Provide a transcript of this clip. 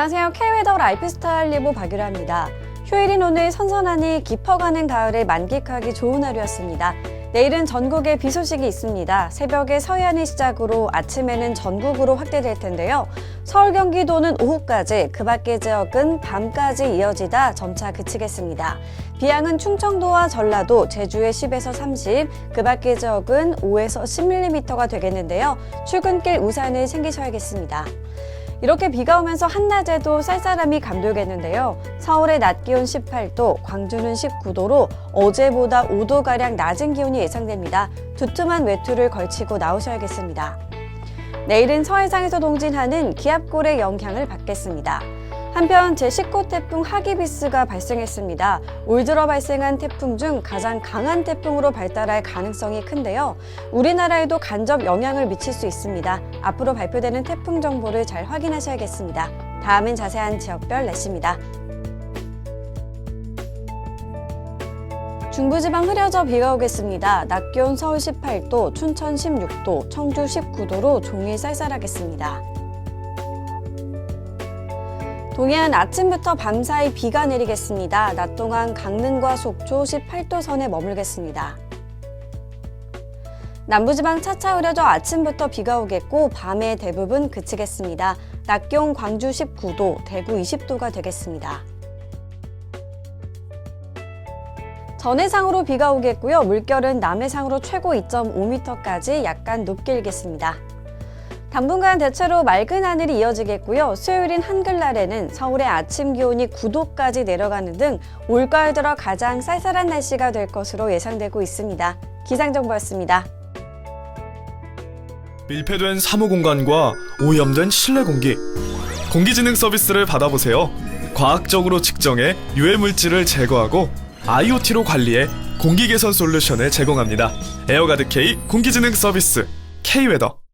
안녕하세요. K웨더 라이프스타일 리보 박유라입니다. 휴일인 오늘 선선하니 깊어가는 가을을 만끽하기 좋은 하루였습니다. 내일은 전국에 비 소식이 있습니다. 새벽에 서해안을 시작으로 아침에는 전국으로 확대될 텐데요. 서울 경기도는 오후까지, 그 밖의 지역은 밤까지 이어지다 점차 그치겠습니다. 비양은 충청도와 전라도, 제주에 10에서 30, 그 밖의 지역은 5에서 10mm가 되겠는데요. 출근길 우산을 챙기셔야겠습니다. 이렇게 비가 오면서 한낮에도 쌀쌀함이 감돌겠는데요. 서울의 낮 기온 18도, 광주는 19도로 어제보다 5도가량 낮은 기온이 예상됩니다. 두툼한 외투를 걸치고 나오셔야겠습니다. 내일은 서해상에서 동진하는 기압골의 영향을 받겠습니다. 한편 제19 태풍 하기비스가 발생했습니다. 올 들어 발생한 태풍 중 가장 강한 태풍으로 발달할 가능성이 큰데요. 우리나라에도 간접 영향을 미칠 수 있습니다. 앞으로 발표되는 태풍 정보를 잘 확인하셔야겠습니다. 다음은 자세한 지역별 날씨입니다. 중부지방 흐려져 비가 오겠습니다. 낮 기온 서울 18도, 춘천 16도, 청주 19도로 종일 쌀쌀하겠습니다. 동해안 아침부터 밤사이 비가 내리겠습니다. 낮 동안 강릉과 속초 18도 선에 머물겠습니다. 남부지방 차차 흐려져 아침부터 비가 오겠고 밤에 대부분 그치겠습니다. 낮 기온 광주 19도, 대구 20도가 되겠습니다. 전해상으로 비가 오겠고요. 물결은 남해상으로 최고 2.5m까지 약간 높게 일겠습니다. 당분간 대체로 맑은 하늘이 이어지겠고요. 수요일인 한글날에는 서울의 아침 기온이 9도까지 내려가는 등 올가을 들어 가장 쌀쌀한 날씨가 될 것으로 예상되고 있습니다. 기상정보였습니다. 밀폐된 사무공간과 오염된 실내 공기, 공기진흥 서비스를 받아보세요. 과학적으로 측정해 유해 물질을 제거하고 IoT로 관리해 공기 개선 솔루션을 제공합니다. 에어가드 K 공기진흥 서비스 K웨더